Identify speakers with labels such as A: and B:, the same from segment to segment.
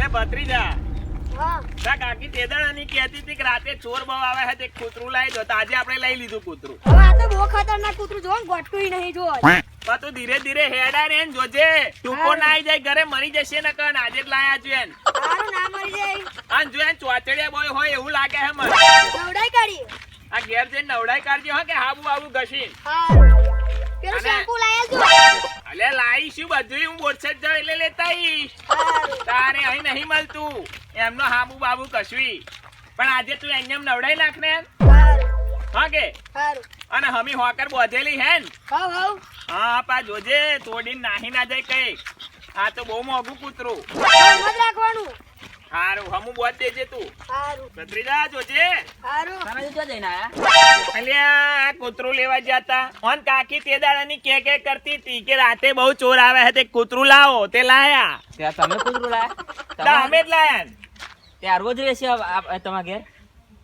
A: અલે ભત્રીજા તા કાકી તેદાણાની કહેતી હતી કે રાતે ચોર બહુ આવે છે તે કૂતરું લાવી દો. તો આજે આપણે લઈ લીધું કૂતરું.
B: હવે આ તો બહુ ખતરનાક કૂતરું જો ને નહીં જો
A: પણ તું ધીરે ધીરે હેડા ને જોજે. ટૂંકો ના આવી જાય ઘરે મરી જશે ને કન. આજે જ લાયા છું એને.
B: ના મરી જાય.
A: અને જો એને ચોચડિયા બોય હોય એવું લાગે મને.
B: નવડાઈ કાઢી
A: આ ઘેર જઈને નવડાઈ કાઢજો હો કે હાબુ આબુ ઘસી
B: સારું પેલું શેમ્પુ લાયેલ જો
A: અલે લાવીશું બધું હું બોરસદ જાઉં એટલે લેતા આવીશ. તારે અહીં નહીં મળતું. એમનો હાબુ બાબુ કશું. પણ આજે તું એને એમ નવડાઈ નાખ ને હા કે? અને હમી હોકર બોધેલી હે ને? હા પા જોજે તોડીને નાહી ના જાય કઈ આ તો બહુ મોંઘું કૂતરું.
B: રાખવાનું.
A: હારું હમું બોધ દેજે તું.
B: સારું
A: ભત્રીજા જોજે.
B: સારું
C: તમે જો જઈને આયા?
A: અલ્યા કૂતરું લેવા જતા ઓન કાકી તે દાડાની કે કે કરતી હતી કે રાતે બહુ ચોર આવે હે તે કૂતરું લાવો તે લાયા.
C: ત્યાં તમે કૂતરું લાયા?
A: તા અમે જ લાયા.
C: ત્યાં રોજ રહેશે તમારા ઘેર?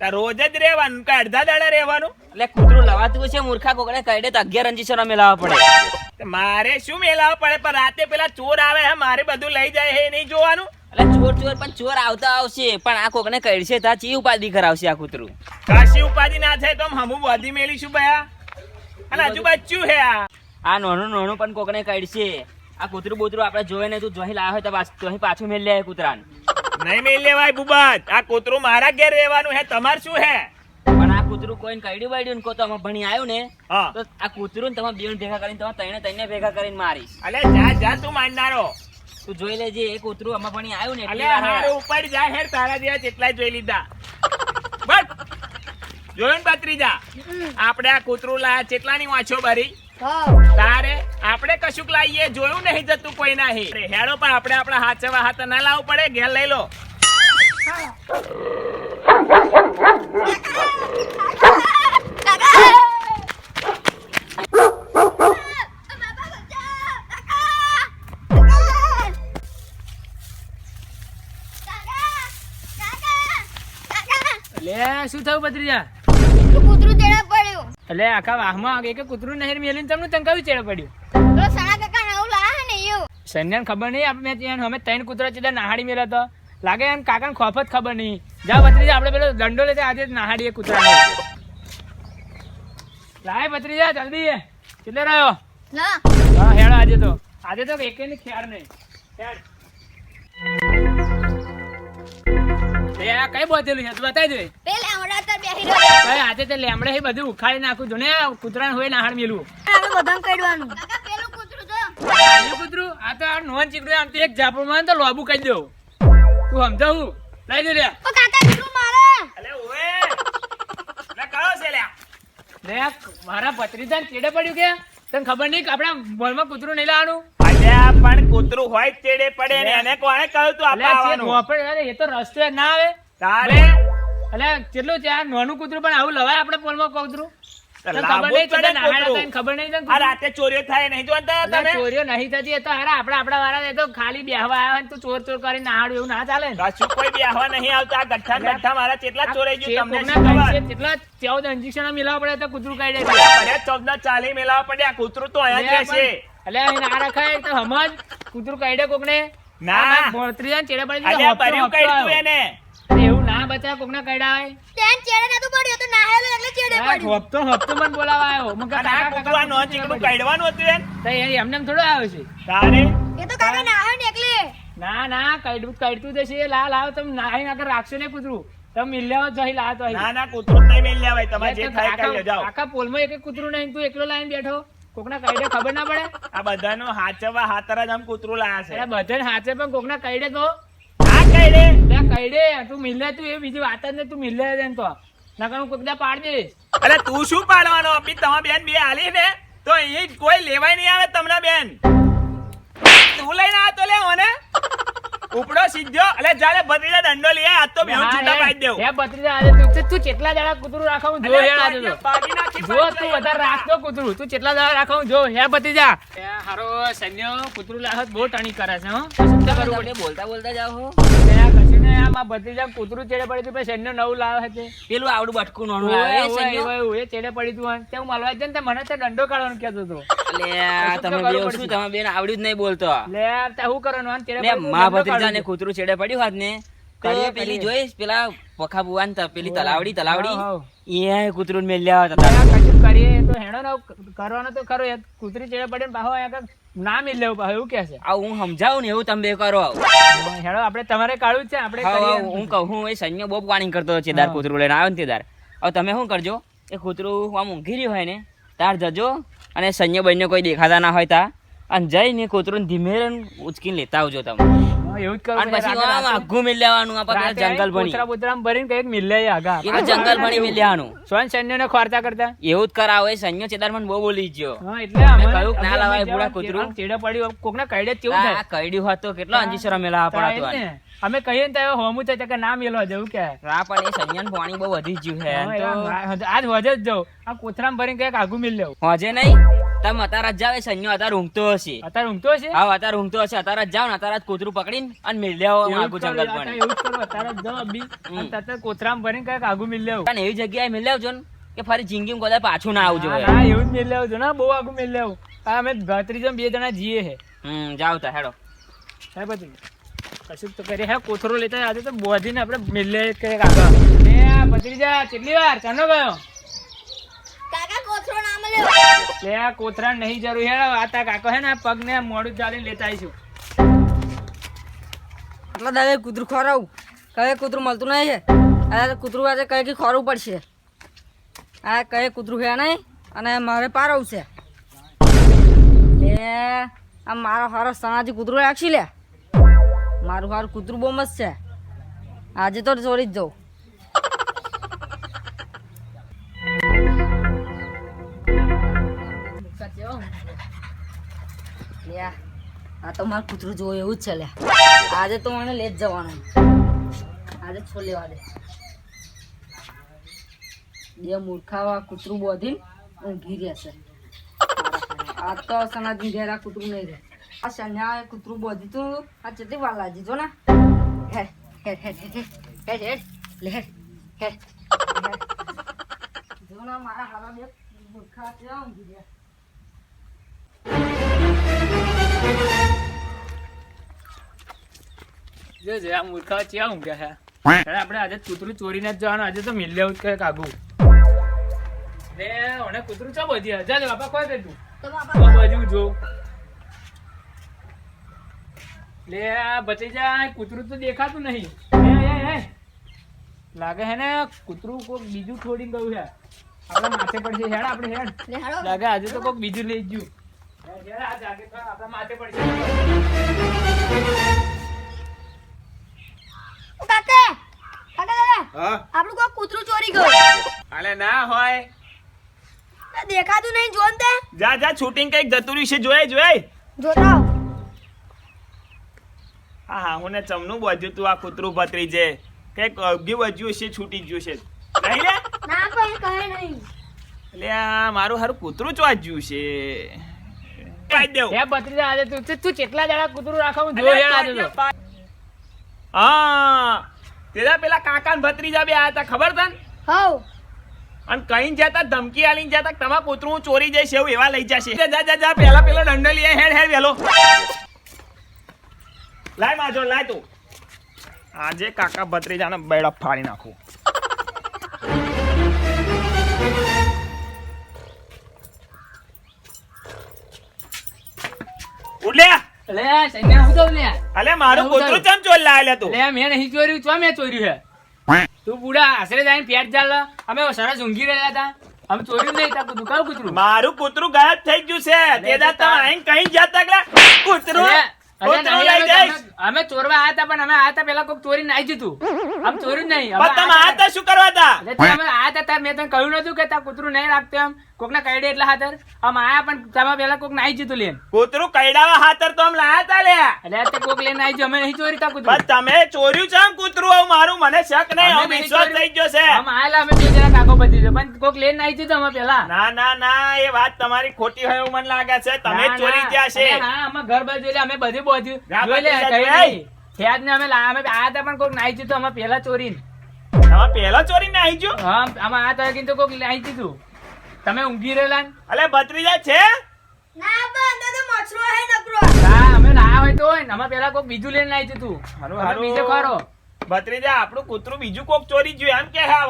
A: રોજ જ રહેવાનું કે અડધા દાડા રહેવાનું.
C: એટલે કૂતરું લવાતું છે મૂર્ખા કોકડે કઈ તો અગિયાર ઇન્જેક્શન અમે લાવવા પડે.
A: મારે શું મેલાવા પડે? પણ રાતે પેલા ચોર આવે હે મારે બધું લઈ જાય હે નહીં જોવાનું?
C: એટલે ચોર ચોર પણ ચોર આવતા આવશે પણ આ કોકને કરશે તા ચી ઉપાધિ કરાવશે આ કૂતરું?
A: કાશી ઉપાધિ ના થાય તો હમું બધી મેલીશું ભયા? અને હજુ બચ્યું હે આ?
C: આ નોનું નોનું પણ કોકને કરશે આ કૂતરું બૂતરું આપણે જોયે ને તું જોઈ હોય તો પાછ- પાછું મેળ લે કૂતરાને.
A: નહીં મેળ લેવાય બુબાત આ કૂતરું મારા ઘેર રહેવાનું હે તમાર શું હે?
C: પણ આ કૂતરું કોઈને કઈડ્યું બાઈડ્યું ને કો તો અમે ભણી આવ્યું ને તો આ કૂતરું ને તમે બેન ભેગા કરીને તમે તઈને તઈને ભેગા કરીને મારીશ.
A: અલે જા જા તું માનનારો.
C: તું જોઈ લેજે એ કૂતરું આમાં પણ આવ્યું ને એટલે
A: હારું ઉપર જા હેર તારા જેવા જેટલાય જોઈ લીધા. બસ. જોયું ને બત્રીજા આપણે આ કૂતરું લાયા કેટલાની વાંચો ભરી તારે? આપણે કશુંક લાવીએ જોયું નહીં જતું કોઈ નહીં. હેડો પણ આપણે આપણા હાચવા હાથ ના લાવવું પડે ઘેર લઈ લો.
D: એટલે શું થયું ભત્રીજા?
B: કૂતરું તેડા પડ્યું.
D: એટલે આખા વાહમાં એક કૂતરું નહેર મેલીને તમને તને કયું ચેડે પડ્યું?
B: તો સણા કાકા નવ લાયા ને યુ
D: સન્યાન ખબર નહીં આપણે ત્યાં અમે ત્રણ કૂતરા ચેડા નાહાડી મેલા તો લાગે એમ કાકાને ખોફ જ ખબર નહીં. જા ભત્રીજા આપણે પેલો દંડો લેતા આજે નાહાડીએ કૂતરા લાય ભત્રીજા જલ્દી કેટલે રહ્યો? હા હેડો આજે તો. આજે તો એકે ની ખ્યાર નહીં. હેડ. આ કઈ બોતેલું છે? તું બતાવી દે.
B: તો બેહી રહ્યો.
D: ભાઈ આજે તે લેમડે બધું ઉખાડી નાખું જો ને કૂતરાને હોય નાહાડ મેલું.
B: હવે બધાને કાઢવાનું કાકા પેલું કૂતરું જો.
D: આયું કૂતરું? આ તો આ નોન ચીકડું આમ તો એક ઝાપડમાં તો લોબુ કહી દઉં. તું સમજાવું? લઈ દે લે
B: ઓ કાકા કૂતરું મારે.
A: અલે ઓએ લે કયો છે લ્યા.
D: લે મારા ભત્રીજાને ચેડે પડ્યું કે? તને ખબર નહીં કે આપણા મોલમાં કૂતરું નહીં લાવવાનું?
A: અલ્યા પણ કૂતરું હોય તેડે પડે ને એને કોણે કહ્યું તું આપણે આવવાનું?
D: એ તો રસ્તો ના આવે.
A: તારે?
D: અલે કેટલું ત્યાં નાનું કૂતરું પણ આવું લવાય આપણે પોલમાં કૂતરું? ખબર નહીં?
A: રાતે ચોરીઓ થાય નહીં
D: ચોરીઓ નહીં થતી તો હારા વાળા તો ખાલી બેહવા આવ્યા તું ચોર ચોર કરીને નાહાડું એવું ના ચાલે
A: કશું કોઈ બેહવા નહીં આવતા ગઠ્ઠા ગઠ્ઠા મારા કેટલા ચોરાઈ ગયું તમને
D: ચેપ
A: શું
D: કોકના
A: ખબર?
D: કાઢી છે, કેટલા ચૌદ ઇન્જેક્શન મિલાવવા પડે તો કૂતરું કાઢી જાય
A: ચૌદ ના ચાલી મેલાવા પડ્યા કૂતરું તો અહીંયા
D: એટલે ના રખાય તો હમજ કૂતરું કાઢે કોકને.
A: ના.
D: ભોળતરીજાને ચેડે પડી.
A: એને.
D: ના બચાવે કોકના કાઢ્યા. હોય
B: તેન ચેડે નતું પડ્યું તો નાહેલું એટલે ચેડે
D: આ હપ્તો હપ્તો મને બોલાવા આવ્યો મને કહે,
A: અને આ
D: કાકા,
A: કૂતરું આ
D: કાકા,
A: નોન હતું એને
D: તો એમને થોડો આવ્યો છે.
A: તારે?
B: એ તો કાકા નાહ્યો ને એકલી.
D: ના ના કાઢવું કાઢતું જશે લા લાવ તમે નાહી નાખર રાખશો ને કૂતરું. તમે મિલ્યા જઈ લાવ તો
A: ના ના કૂતરું નહીં મેલ લેવાય તમારે જે થાય કરી
D: આખા- પોલમાં પોલમાં એક કૂતરું નહીં તું એકલો લાઈન બેઠો. કોકના કઈ ખબર ના પડે?
A: આ બધાનું હાચવા હાતર જ આમ કૂતરું લાયા છે.
D: બધા બધાને હાથે પણ કોકના કાઢે તો.
A: આ કઈ
D: ત્યાં તું મિલે તું એ બીજી વાત જ ને તું મિલે છે તો. નકર હું કોક પાડ દઈશ.
A: અરે તું શું પાડવાનો? બી તમારા બેન બે હાલી ને તો અહીં કોઈ લેવાય નહીં આવે તમને બેન. તું લઈને આ તો લે ઓને ઉપડો સીધો. અલે જાલે ભત્રીજા દંડો લઈ આ તો બે છૂટા પાડી દેવ.
D: હે બત્રીજા આજે તું તું કેટલા દાડા કૂતરું રાખા હું
A: અલે
D: જોઈ આજે
A: જો.
D: જો તું વધારે રાખતો કૂતરું. તું કેટલા દાડા રાખો? જો હે જા એ હારો સન્યો કૂતરું લાહત બહુ ટણી કરે છે હો. શું કરવું
C: બોલતા બોલતા જાવ હો.
D: કશું આમાં ભત્રીજા કૂતરું ચેડે પડી તું પછી સૈન્ય નવું લાવે છે
C: પેલું આવડું બટકું નોનું આવે
D: ઓય, ચેડે પડી તું અને તે હું મળવા જઈને ને મને તે દંડો કાઢવાનું કહેતો હતો.
C: તમે બે શું તમે બેન આવડ્યું જ નહીં બોલતો.
D: લે તે હું કરવાનું અને ચેડે
C: મા ભત્રીજાને કૂતરું છેડે પડ્યું હોત ને
D: કરીએ,
C: પેલી જોઈશ પેલા પખા બુવાન પેલી તલાવડી તલાવડી. એ કૂતરું મેલ્યા
D: કશું કરીએ તો હેણો ને કરવાનો તો ખરો કૂતરી ચેડે પડે ને પાછો અહીંયા ના મિલ લેવું પાછું એવું કે છે.
C: આ હું સમજાવું ને એવું તમે કરો
D: હેડો આપણે તમારે કાઢવું છે આપણે
C: હું કહું હું એ સૈન્ય બહુ પાણી કરતો ચેદાર
D: હા.
C: કૂતરું લઈને આવ્યો ને દાર હવે તમે શું કરજો એ કૂતરું આમ ઊંઘી રહ્યું હોય ને તાર જજો અને સૈન્ય બન્યો કોઈ દેખાતા ના હોય તા. અને જઈને કૂતરું ધીમે ઉચકીને લેતા આવજો તમે.
D: એવું જ
C: પછી આઘું જંગલ ભણી.
D: ભરીને કંઈક આગા.
C: એ જંગલ ભણી
D: સૈન્યને ખોરતા કરતા?
C: એવું જ કરાવો એ સૈન્ય ચેદાર મને બહુ બોલી ગયો.
D: એટલે અમે
C: કહ્યું ના લાવાય બુડા કૂતરું.
D: ચેડે પડ્યું કોકને કઈડે કેવું થાય?
C: કઈડ્યું હોત કેટલો અંજીસરો મેલા
D: અમે કહીએ ને તો હોમું થાય કે ના મેલો જવું કે.
C: રા પણ એ પાણી બહુ વધી ગયું છે. તો
D: આજ વધે જ જાઉં આ કોથળામાં ભરીને કંઈક આગું મિલ લેવું.
C: હોજે નહીં. તમે અતાર જ જાવે સૈન્ય અત્યારે ઊંઘતો હશે.
D: અતાર ઊંઘતો હશે?
C: હા અતાર ઊંઘતો હશે. અતાર જ જાવ ને અતાર જ કૂતરું પકડીને અને
D: મિલ જ
C: આગું
D: કરું,
C: જંગલ પણ
D: એવું જ કરું, અત્યારે જ જાઉં અભી. અને જ ભરીને કંઈક આગુ મિલ લેવો.
C: અને એવી જગ્યાએ મિલ લેવજો ને કે ફરી જિંદગી કદાચ પાછું ના આવજો
D: ના, એવું જ મિલ લેવજો ને બહુ આગુ મિલ લેવું. હા અમે ભત્રીજો બે જણા જીએ હે.
C: હમ જાવ તા હેડો.
D: હે બધું. કશું તો કરીએ. હે કોથરો લેતા આજે તો બોધીને આપણે મિલે કે આગળ. ને ભત્રીજા કેટલી વાર? ચાનો ગયો
B: કાકા કોથળો ના મળ્યો
D: લે, આ કોથળા નહીં જરૂર હે, આ તા કાકો હે ને પગ ને મોડું ચાલી લેતા આવીશું.
E: એટલે દાદા, કૂતરું ખોરાવું કઈ કૂતરું મળતું નહીં છે આ કૂતરું આજે કઈ કે ખોરવું પડશે? આ કઈ કૂતરું હે નહીં? અને મારે પારવું છે. લે, આ મારો હારો સાંજે કૂતરું રાખશી લે. મારું હારું કૂતરું બહુ મસ્ત છે. આજે તો ચોરી જ જાઉં લે, આ તો મારું કૂતરું જોવું એવું જ છે આજે તો મને લે જ જવાનું. આજે છો લેવા દે બે મૂર્ખાવા કૂતરું બોધીને ઊંઘી રહેશે. આ તો સનાજી ઘેરા કૂતરું નહીં રહે. આ શન્યા કૂતરું બોધી તું આ ચેટલી વાર લાગી જો ને. હેડ લે હેડ. જો ને, મારા હારા બે મૂર્ખા છે રહ્યા.
D: જો જે આ મૂર્ખા ચિયા ઊંઘ્યા છે? અરે આપણે આજે કૂતરું ચોરીને જ જવાનું આજે તો મિલ્લે લેવું જ કંઈક આગું લે ઓને કૂતરું ચા બધી હજા જો બાપા કોઈ દે તું.
B: તો બાપા.
D: આ બાજુ જો લે આ બચી આ કૂતરું તો દેખાતું નહીં. હે હે હે લાગે હે ને કૂતરું કોક બીજું છોડી ગયું છે. આપણા માથે પડશે હેડ આપણે હેડ. લાગે આજે તો કોક બીજું લઈ ગયું. હેડ, હેડ, આ જાગે તો આપણા માથે પડશે
B: ઓ કાકા કાકા દાદા
A: હા?
B: આપણું કોઈ કૂતરું ચોરી ગયું?
A: અલે ના હોય.
B: દેખાતું નહીં જોન તે.
A: જા જા શૂટિંગ કંઈક જતું રહ્યું છે જોયે જોયે
B: જોતા
A: હા હા હું ને ચમનું બધું તું આ કૂતરું ભત્રીજે કંઈક અગી વધ્યું છે છૂટી ગયું છે. નહીં લે?
B: ના કોઈ કહે નહીં.
A: એટલે આ મારું હારું કૂતરું ચોજ્યું છે. પાડી દેવું.
D: હે ભત્રીજા આજે તું તું- તું કેટલા દાડા કૂતરું રાખો હું જો આજે તો.
A: હા. તેરા પેલા કાકા ને ભત્રીજા બે આયા હતા ખબર તન?
B: હવ.
A: અને કઈ જતા ધમકી આલી જતા તમા તમારા કૂતરું હું ચોરી જઈશ એવું એવા લઈ જશે. જા જા જા જા પેલા પેલો દંડો લઈ હેડ હેડ વેલો. લાય માજો લાય તું. આજે કાકા ભત્રીજાને બેડા ફાડી નાખું.
D: લે સૈન્ય હું તો લે.
A: અલે મારું કૂતરું. ચમ ચોરી લાયેલા તું?
D: લે મેં નહીં ચોર્યું ચો મેં ચોર્યું હે? તું બુડા આશરે જઈને પેટ ચાલ અમે સરસ ઊંઘી રહ્યા હતા. અમે ચોર્યું નહીં તા કૂતરું કાવ કૂતરું?
A: મારું કૂતરું ગાયબ થઈ ગયું છે. તેદા તમે આઈને કઈ જતા કૂતરું કૂતરું લઈ જઈશ.
D: અમે- ચોરવા આયા હતા પણ અમે આયા હતા પેલા કોઈક ચોરી નાઈ જીતું. આમ ચોર્યું નહીં.
A: પણ તમે
D: આયા
A: શું કરવા હતા?
D: એટલે તે આયા હતા ત્યારે મેં તને કહ્યું નતું કે તાર કૂતરું નહીં રાખતો એમ. કોકને કઈડે એટલા હાથર. આમ આયા પણ તમે પેલા કોક નાઈ જીતું લેન
A: કૂતરું કઈડાવા હાથર તો આમ લાયા તા લે.
D: એટલે તે કોક લઈને આવી અમે નહીં ચોરી તા કૂતરું.
A: તમે ચોર્યું છે આમ કૂતરું? આવું મારું મને શક નહીં
D: આમ
A: વિશ્વાસ થઈ ગયો છે.
D: આમ આયેલા અમે બે જણા કાકો બધી છે પણ કોક લઈને આવી જીતું અમે પેલા
A: ના ના ના એ વાત તમારી ખોટી હોય એવું મને લાગે છે. તમે ચોરી ગયા છે.
D: હા અમે ઘર બાજુ એટલે અમે બધું બોધ્યું. નહીં. ફેજ ને અમે કોઈક ચોરી
A: તમે આપણું કૂતરું બીજું કોક ચોરી ગયું એમ કે
B: હા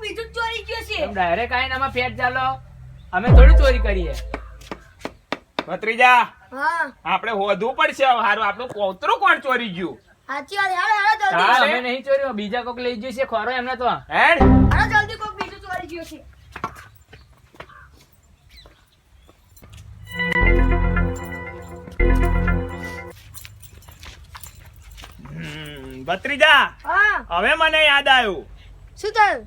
B: બીજું ચોરી ગયું છે.
D: ડાયરેક્ટ આઈને અમે ફેટ ચાલો. અમે થોડી ચોરી કરીએ.
A: ભત્રીજા
B: હા.
A: આપણે હોધવું પડશે હવે હારું આપણું કૂતરું કોણ ચોરી ગયું?
B: સાચી વાત
A: હા.
B: જલ્દી.
D: અમે નહીં ચોર્યું બીજા કોક લઈ જશે ખરો એમને તો.
A: હેડ.
B: હાલો જલ્દી કોઈ બીજું ચોરી ગયો છે.
A: ભત્રીજા હવે મને યાદ આવ્યું.
B: શું થયું?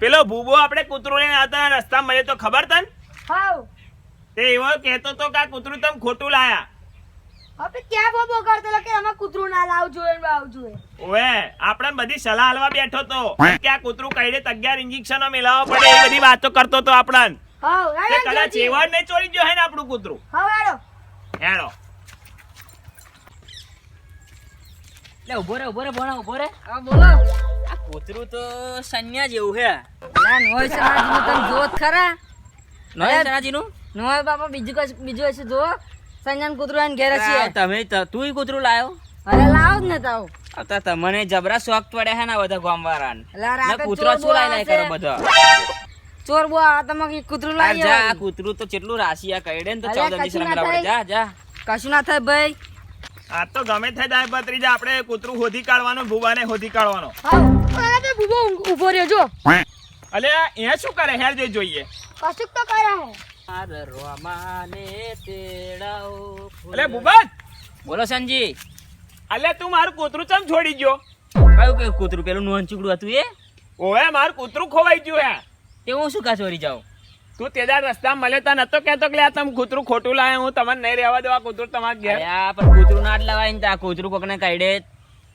A: પેલો ભૂબો આપણે કૂતરો લઈને આવતા રસ્તા મળે તો ખબર તને? તે એવો કહેતો તો કે આ કૂતરું તમે ખોટું લાયા.
B: આપણે ક્યાં બોબો કરતો કે અમે કૂતરું ના ને લાવવું જોઈએ?
A: ઓવે આપણે બધી સલાહ હાલવા બેઠો તો. કે આ કૂતરું કઈડે તો અગિયાર ઇન્જેક્શનો મેલાવવા પડે એ બધી વાતો કરતો તો આપણને.
B: હાવ
A: તે
B: હાલો
A: કદાચ
B: જલ્દી.
A: એવા ચોરી ગયો હે ને આપણું કૂતરું.
B: હાવ હેડો
A: હેડો.
C: લે ઊભો રે ઊભો રે ભણા ઊભો રે.
E: હા બોલો.
C: આ કૂતરું તો સન્યા જેવું હે
E: ના નોયનું તમે જોત ખરા.
C: નોય. સનાજીનું?
E: નોય બાપા બીજું કશું બીજું હશે જો સંજન કૂતરું આને ઘેર છે.
C: તમે તું કૂતરું લાવ્યો
E: અરે લાવ જ ને તાવ.
C: આ તો તમને જબરા શોખ પડ્યા હે ને બધા ગામવાળાને. ને કૂતરો શું લાઈ લાઈ કરો બધા?
E: ચોર બો આ તમે કૂતરું લાવી
C: જા કૂતરું તો કેટલું રાશિયા કઈડે ને તો
E: અરે,
C: ચૌદ
E: કશું
C: દિવસ
E: ના
C: પડે જા જા.
E: કશું ના થાય ભાઈ.
A: આ તો ગમે થાય પત્રી જા આપણે કૂતરું હોધી કાઢવાનું ભૂવાને હોધી કાઢવાનો.
B: હા ભૂબો ઊંઘ- રહ્યો જો.
A: અલે એ શું કરે? હેર જોઈ જોઈએ.
B: કશુંક તો કરે હે.
A: અલે ભૂબત
C: બોલો સંજી
A: અલે તું મારું કૂતરું ચમ છોડી ગયો?
C: કયું કયું કૂતરું? પેલું નોન ચૂકડું હતું એ?
A: ઓવે મારું કૂતરું ખોવાઈ ગયું હે.
C: તે હું શું કા ચોરી જાઉં?
A: તું તેજા રસ્તા મળે તા નતો કહેતો કે તમે કૂતરું ખોટું લાવે હું તમને નહીં રહેવા દેવા કૂતરું તમારે ઘેર.
C: આ પણ કૂતરું ના જ લવાય ને આ કૂતરું કોકને કાઢે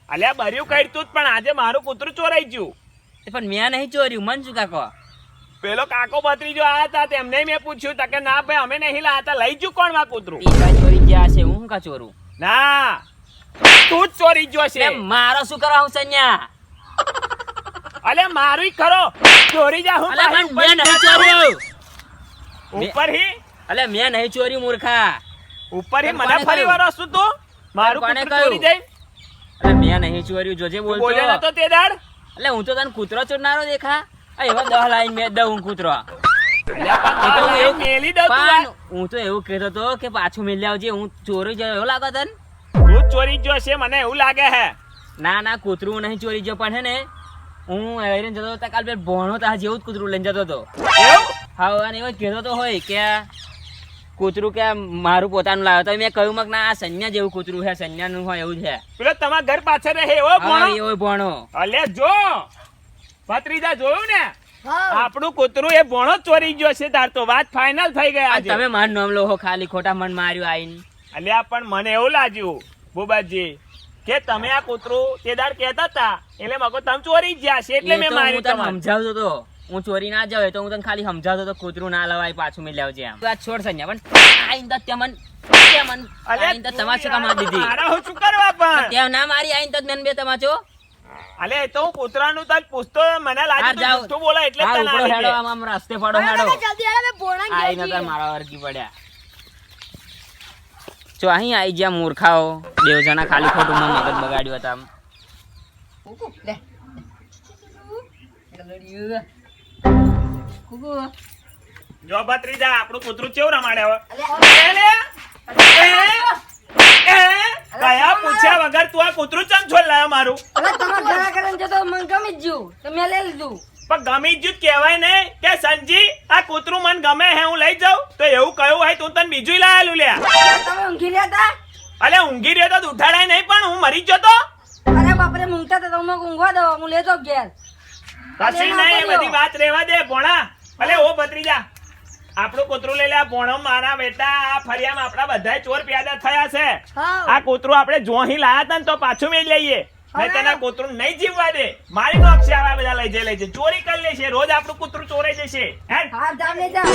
A: અલ્યા બર્યું કાઢતું પણ આજે મારું કૂતરું ચોરાઈ ગયું.
C: પણ મેં નહીં ચોર્યું મન શું કાકો
A: પેલો કાકો ભત્રીજો આયા હતા તેમને મેં પૂછ્યું તકે ના ભાઈ અમે નહીં લાયા તા લઈ ગયું કોણમાં કૂતરું
C: પીવા ચોરી ગયા છે હું કા ચોરું?
A: ના તું જ ચોરી ગયો છે.
C: મારો શું કરવા હું સન્યા
A: અલે મારું ખરો. ચોરી જા હું
C: અલે મેં નહીં ચોર્યું.
A: ઉપર હી
C: અલે મેં નહીં ચોરી મૂર્ખા.
A: ઉપર હી મને ફરી
C: વારો
A: શું તું? મારું કોને ચોરી? જાય?
C: અલ્યા મેં નહીં ચોર્યું જોજે બોલતો.
A: બોલ્યો તો તે દાડ?
C: એટલે હું તો તને કૂતરો ચોરનારો દેખા. એવા દહ લાઈન મેં દઉં હું કૂતરો. હું
A: તું
C: એવું કહેતો હતો કે પાછું મેલી આવજે હું ચોરી જાય એવો લાગે તને?
A: તું ચોરી ગયો છે મને એવું લાગે હે.
C: ના ના કૂતરું નહીં ચોરી ગયો પણ હે ને હું હેરીને જતો હતો કાલ પેલો ભણો તા જેવું જ કૂતરું લઈને જતો હતો હા અને એવો કહેતો તો હોય કે કૂતરું કે મારું પોતાનું લાવ્યો તો મેં કહ્યું મગ ના આ સંન્યા જેવું કૂતરું છે સંન્યાનું હોય એવું છે
A: પેલો તમારા ઘર પાછળ રહે એવો ભણો.
C: એવો ભણો.
A: અલે જો. ભત્રીજા જોયું ને? આપણું કૂતરું એ ભોણો ચોરી ગયો છે તાર તો વાત ફાઇનલ થઈ ગયા
C: તમે મારું નામ લો ખાલી ખોટા મન માર્યું આઈને.
A: અલ્યા પણ મને એવું લાગ્યું બોબાજી કે તમે આ કૂતરું તે દાર કહેતા હતા એટલે મગો તમે ચોરી ગયા છે એટલે મેં માર્યું તમારે.
C: સમજાવતો તો હું ચોરી ના જાવ તો હું તને ખાલી સમજાવતો તો કૂતરું ના લવાય પાછું મેં લેવજે આમ. વાત આ છોડ સંજ્ઞા પણ આઈને તો તે મન તે મન આઈને તો તમાચો કામ દીધી?
A: મારા હું શું કરવા પણ?
C: તે ના મારી આઈને તો મેં બે તમાચો
A: અલે તો હું કૂતરાનું તને પૂછતો મને લાગે તું. જુઠ્ઠું બોલે એટલે તને
C: ઉપડો હેડો આમ આમ રસ્તે પડો હેડો.
B: જલ્દી હેડો મે ભોણા ઘેર
C: આઈને તો મારા વર્ગી પડ્યા. જો અહીં આઈ ગયા મૂર્ખાઓ. દેવ જણા ખાલી ખોટું માં મગજ બગાડ્યું હતા આમ.
E: કુકુ લે. ગલડિયું. કુકુ.
A: જો ભત્રીજા આપણું કૂતરું કેવું રમાડે હવે? લે, એ, કયા પૂછ્યા વગર તું આ કૂતરું ચમ છોડ લાયા મારું?
E: હવે તમે ઘણા ઘરે જો તો મન ગમી જ ગયું. તો મેં લઈ લીધું.
A: પણ ગમી જ કહેવાય ને કે સંજી આ કૂતરું મન ગમે હે હું લઈ જાઉં. તો એવું કહ્યું હોય તું તને બીજું લાયેલું લ્યા.
E: તમે ઊંઘી રહ્યા હતા?
A: અલે ઊંઘી રહ્યો તો ઉઠાડાય નહીં પણ હું મરી ગયો તો?
E: અરે બાપરે હતા તો મને ઊંઘવા દો હું લેતો ઘેર.
A: કશું નહીં એ બધી વાત રહેવા દે ભોણા. અલે ઓ ભત્રીજા. આપણું કૂતરું લઈ લે આ મારા બેટા આ ફરિયામાં આપણા બધા ચોર પ્યાદા થયા છે. આ કૂતરું આપણે જોહી લાયા હતા ને તો પાછું મેં લઈએ.
B: હવે?
A: નહીં તેના કૂતરું નહીં જીવવા દે. મારી નોકશે આવા બધા લઈ જઈ લઈ જઈ ચોરી કરી લેશે રોજ આપણું કૂતરું ચોરે જશે. હે
E: હા જામે જા.